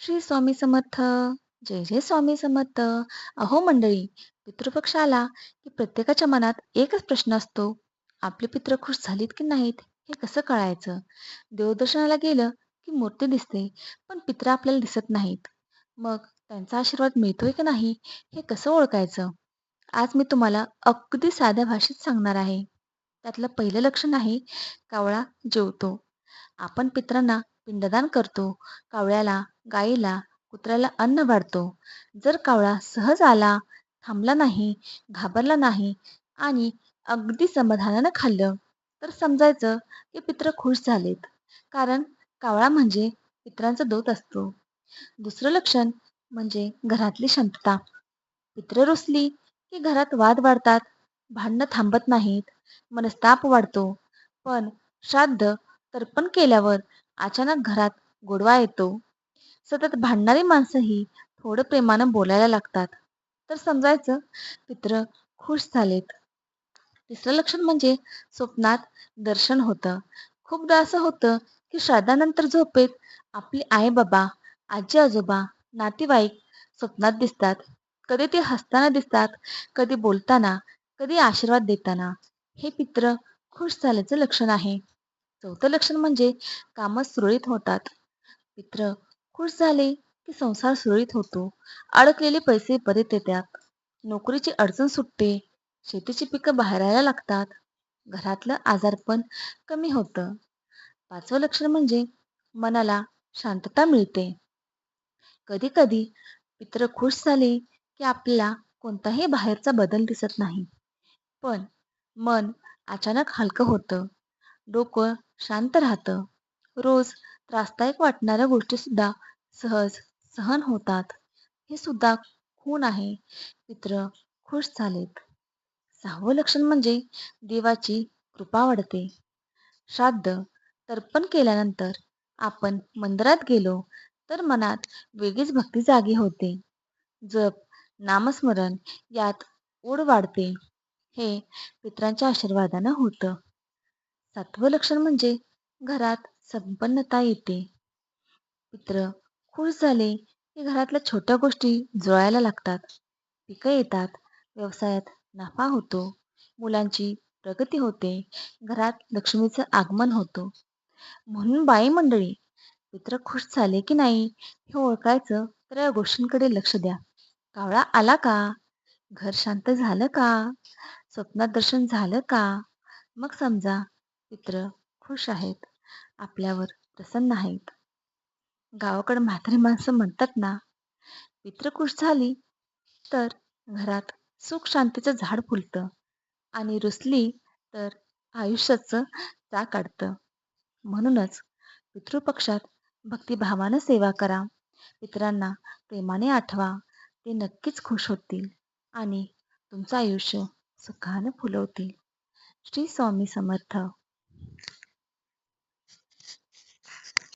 श्री स्वामी समर्थ जय जय स्वामी समर्थ. अहो मंडळी पितृपक्ष आला की प्रत्येकाच्या मनात एकच प्रश्न असतो आपले पित्र खुश झालीत की नाहीत हे कसं कळायचं? देवदर्शनाला गेलं की मूर्ती दिसते पण पित्र आपल्याला दिसत नाहीत. मग त्यांचा आशीर्वाद मिळतोय की नाही हे कसं ओळखायचं? आज मी तुम्हाला अगदी साध्या भाषेत सांगणार आहे. त्यातलं पहिलं लक्षण आहे कावळा जेवतो. आपण पित्रांना पिंडदान करतो. कावळ्याला गाईला कुत्र्याला अन्न वाढतो. जर कावळा सहज आला थांबला नाही घाबरला नाही आणि अगदी समाधानानं खाल्लं तर समजायचं की पित्र खुश झालेत. कारण कावळा म्हणजे पित्रांचा दोत असतो. दुसरं लक्षण म्हणजे घरातली शांतता. पित्र रुसली की घरात वाद वाढतात. भांडणं थांबत नाहीत. मनस्ताप वाढतो. पण श्राद्ध तर्पण केल्यावर अचानक घरात गोडवा येतो. सतत भांडणारी माणसंही थोडं प्रेमानं बोलायला लागतात. तर समजायचं पित्र खुश झालेत. तिसरं लक्षण म्हणजे स्वप्नात दर्शन होतं. खूपदा असं होतं की श्राद्धानंतर झोपेत आपली आई बाबा आजी आजोबा नातेवाईक स्वप्नात दिसतात. कधी ते हसताना दिसतात कधी बोलताना कधी आशीर्वाद देताना. हे पित्र खुश झाल्याचं लक्षण आहे. चौथं लक्षण म्हणजे कामं सुरळीत होतात. पित्र खुश झाले की संसार सुरळीत होतो. अडकलेले पैसे परत येतात. नोकरीची अडचण सुटते. शेतीची पिकं बाहेरायला लागतात. घरातलं आजारपण कमी होतं. पाचवं लक्षण म्हणजे मनाला शांतता मिळते. कधी कधी पित्र खुश झाले की आपल्याला कोणताही बाहेरचा बदल दिसत नाही. पण मन अचानक हलकं होतं. डोकं शांत राहतं. रोज त्रासदायक वाटणाऱ्या गोष्टी सुद्धा सहज सहन होतात. हे सुद्धा खूण आहे. मित्र खुश झालेत. सहावं लक्षण म्हणजे देवाची कृपा वाढते. श्राद्ध तर्पण केल्यानंतर आपण मंदिरात गेलो तर मनात वेगळीच भक्ती जागी होते. जप नामस्मरण यात ओढ वाढते. हे पित्रांच्या आशीर्वादानं होतं. सातवं लक्षण म्हणजे घरात संपन्नता येते. पित्र खुश झाले की घरातल्या छोट्या गोष्टी जुळायला लागतात. पिकं येतात व्यवसायात नफा होतो मुलांची प्रगती होते घरात लक्ष्मीचं आगमन होतं. म्हणून बाई मंडळी पित्र खुश झाले की नाही हे ओळखायचं तर या गोष्टींकडे लक्ष द्या. कावळा आला का? घर शांत झालं का? स्वप्नात दर्शन झालं का? मग समजा मित्र खुश आहेत आपल्यावर प्रसन्न आहेत. गावाकडे म्हातारी माणसं म्हणतात ना मित्र खुश झाली तर घरात सुख शांतीचं झाड फुलतं आणि रुसली तर आयुष्याचं चा काढतं. म्हणूनच पितृपक्षात भक्तिभावानं सेवा करा मित्रांना प्रेमाने आठवा ते नक्कीच खुश होतील आणि तुमचं आयुष्य सुखानं फुलवतील. श्री स्वामी समर्थ.